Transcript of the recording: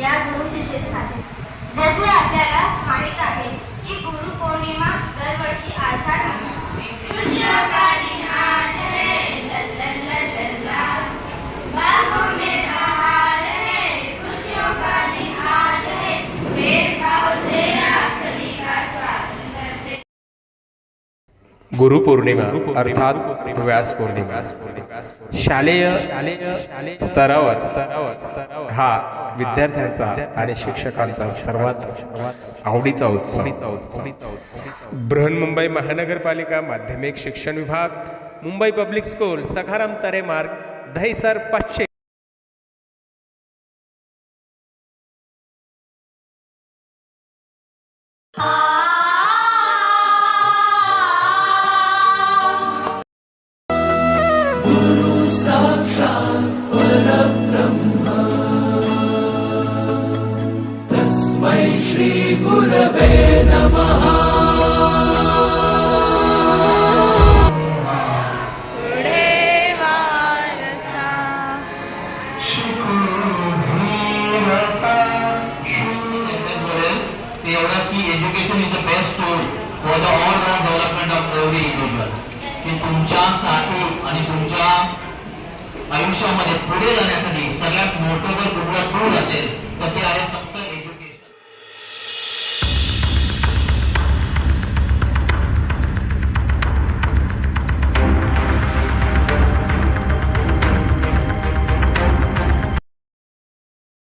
या गुरु शिष्य जसे आपल्याला माहीत आहे की गुरु पौर्णिमा दरवर्षी आषाढ गुरुपौर्णिमा अर्थात व्यास पौर्णिमा. शालेय शालेय स्तरावर स्तरावर हा विद्यार्थ्यांचा आणि शिक्षकांचा सर्वात सर्वात आवडीचा उत्सव. बृहन्मुंबई महानगरपालिका माध्यमिक शिक्षण विभाग मुंबई पब्लिक स्कूल सखाराम तरे मार्ग दहिसर पश्चिम. एवढंच की education is the best tool for the all round development of every individual की तुमच्यासाठी आणि तुमच्या आयुष्यामध्ये पुढे जाण्यासाठी सगळ्यात मोठं